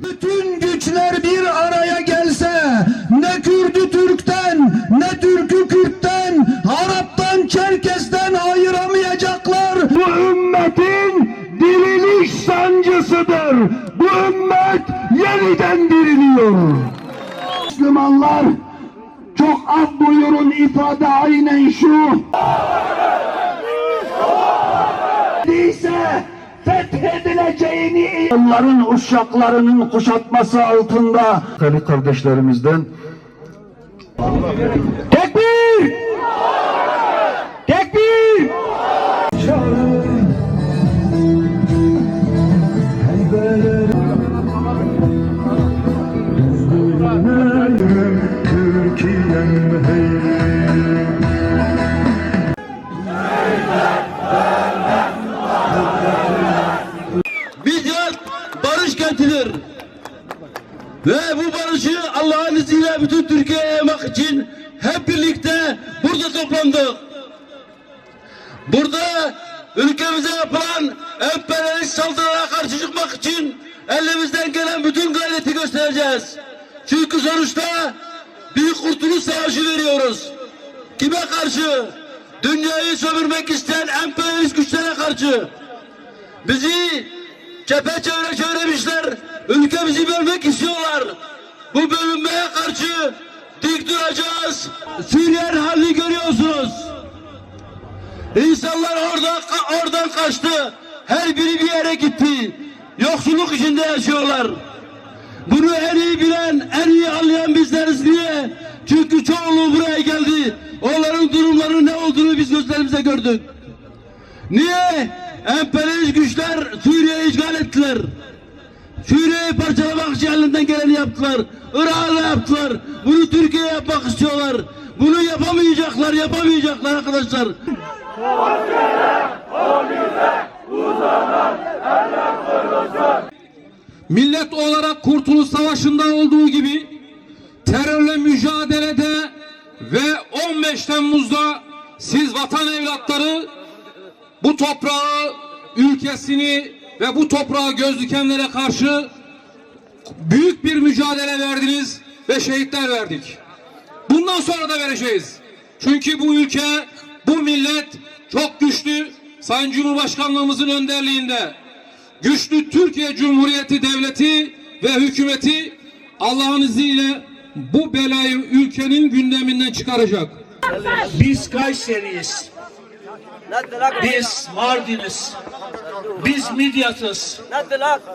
Bütün güçler bir araya gelse ne Kürdü Türk'ten ne Türk'ü Kürt'ten Arap'tan Çerkes'ten ayıramayacaklar. Bu ümmetin diriliş sancısıdır. Bu ümmet yeniden diriliyor. Müslümanlar çok az buyurun ifade aynen şu. Değilse fethedileceğini onların uşaklarının kuşatması altında Kali kardeşlerimizden Tekbir! Bütün Türkiye'ye yaymak için hep birlikte burada toplandık. Burada ülkemize yapılan emperyalist saldırılara karşı çıkmak için elimizden gelen bütün gayreti göstereceğiz. Çünkü sonuçta bir kurtuluş savaşı veriyoruz. Kime karşı? Dünyayı sömürmek isteyen emperyalist güçlere karşı. Bizi çepeçevre çevirmişler. Ülkemizi bölmek istiyorlar. Bu bölünmeye karşı dik duracağız. Suriye'nin halini görüyorsunuz. İnsanlar orada oradan kaçtı. Her biri bir yere gitti. Yoksulluk içinde yaşıyorlar. Bunu en iyi bilen, en iyi anlayan bizleriz. Niye? Çünkü çoğunluğu buraya geldi. Onların durumlarının ne olduğunu biz gözlerimize gördük. Niye? Emperyalist güçler Suriye'yi işgal ettiler. Suriye'yi parçalamak için elinden geleni yaptılar. Irak'ı da yaptılar. Bunu Türkiye'ye yapmak istiyorlar. Bunu yapamayacaklar, yapamayacaklar arkadaşlar. millet olarak Kurtuluş Savaşı'nda olduğu gibi terörle mücadelede ve 15 Temmuz'da siz vatan evlatları bu toprağı, ülkesini ve bu toprağı göz dikenlere karşı büyük bir mücadele verdiniz ve şehitler verdik. Bundan sonra da vereceğiz. Çünkü bu ülke, bu millet çok güçlü. Sayın Cumhurbaşkanlığımızın önderliğinde güçlü Türkiye Cumhuriyeti Devleti ve hükümeti Allah'ın izniyle bu belayı ülkenin gündeminden çıkaracak. Biz Kayseri'yiz. Biz Mardin'iz. Biz Midyat'ız.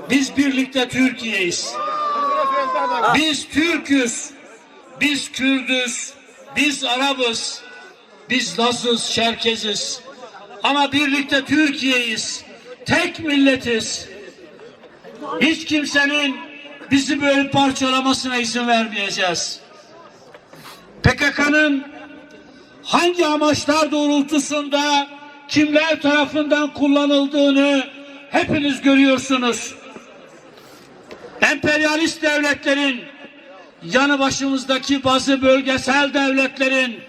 Biz birlikte Türkiye'yiz. Biz Türk'üz. Biz Kürdüz. Biz Arabız. Biz Laz'ız, Çerkeziz. Ama birlikte Türkiye'yiz. Tek milletiz. Hiç kimsenin bizi böyle parçalamasına izin vermeyeceğiz. PKK'nın hangi amaçlar doğrultusunda kimler tarafından kullanıldığını hepiniz görüyorsunuz. Emperyalist devletlerin yanı başımızdaki bazı bölgesel devletlerin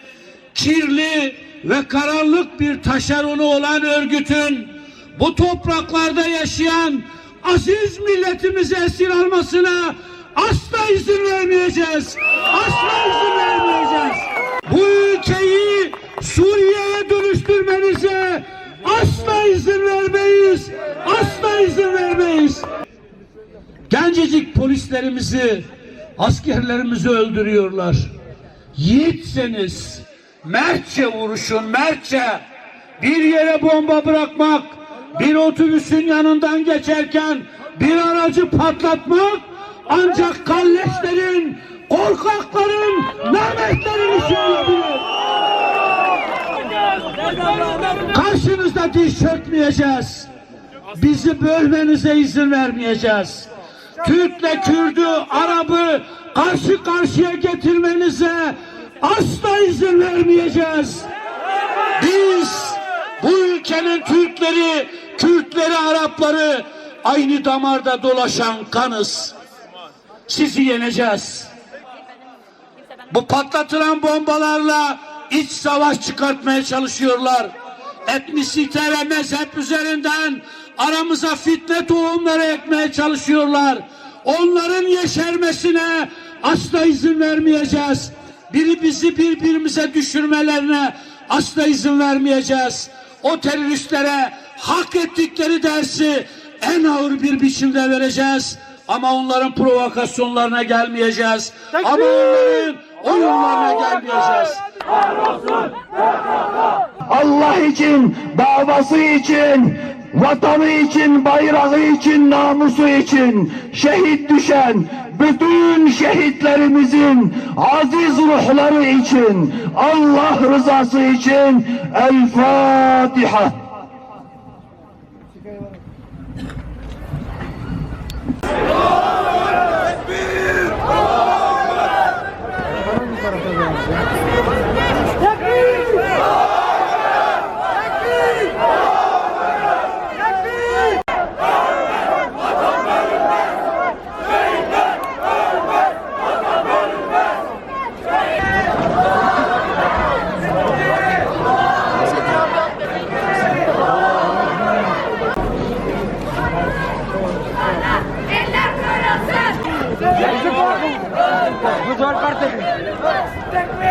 kirli ve karanlık bir taşeronu olan örgütün bu topraklarda yaşayan aziz milletimizi esir almasına asla izin vermeyeceğiz. Asla izin vermeyeceğiz. Bu asla izin vermeyiz. Asla izin vermeyiz. Gencecik polislerimizi, askerlerimizi öldürüyorlar. Yiğitseniz mertçe vuruşun, mertçe bir yere bomba bırakmak, bir otobüsün yanından geçerken bir aracı patlatmak ancak kalleşlerin, korkakların, nametlerin işi olabilir. Karşınızda diş çökmeyeceğiz. Bizi bölmenize izin vermeyeceğiz. Türk'le Kürd'ü, Arap'ı karşı karşıya getirmenize asla izin vermeyeceğiz. Biz bu ülkenin Türkleri, Kürtleri, Arapları aynı damarda dolaşan kanız. Sizi yeneceğiz. Bu patlatılan bombalarla iç savaş çıkartmaya çalışıyorlar. Etnisite ve mezhep üzerinden aramıza fitne tohumları ekmeye çalışıyorlar. Onların yeşermesine asla izin vermeyeceğiz. Biri bizi birbirimize düşürmelerine asla izin vermeyeceğiz. O teröristlere hak ettikleri dersi en ağır bir biçimde vereceğiz. Ama onların provokasyonlarına gelmeyeceğiz. Ama onların oyunlarına gelmeyeceğiz. Allah için, davası için, vatanı için, bayrağı için, namusu için şehit düşen bütün şehitlerimizin aziz ruhları için, Allah rızası için El Fatiha. Take me!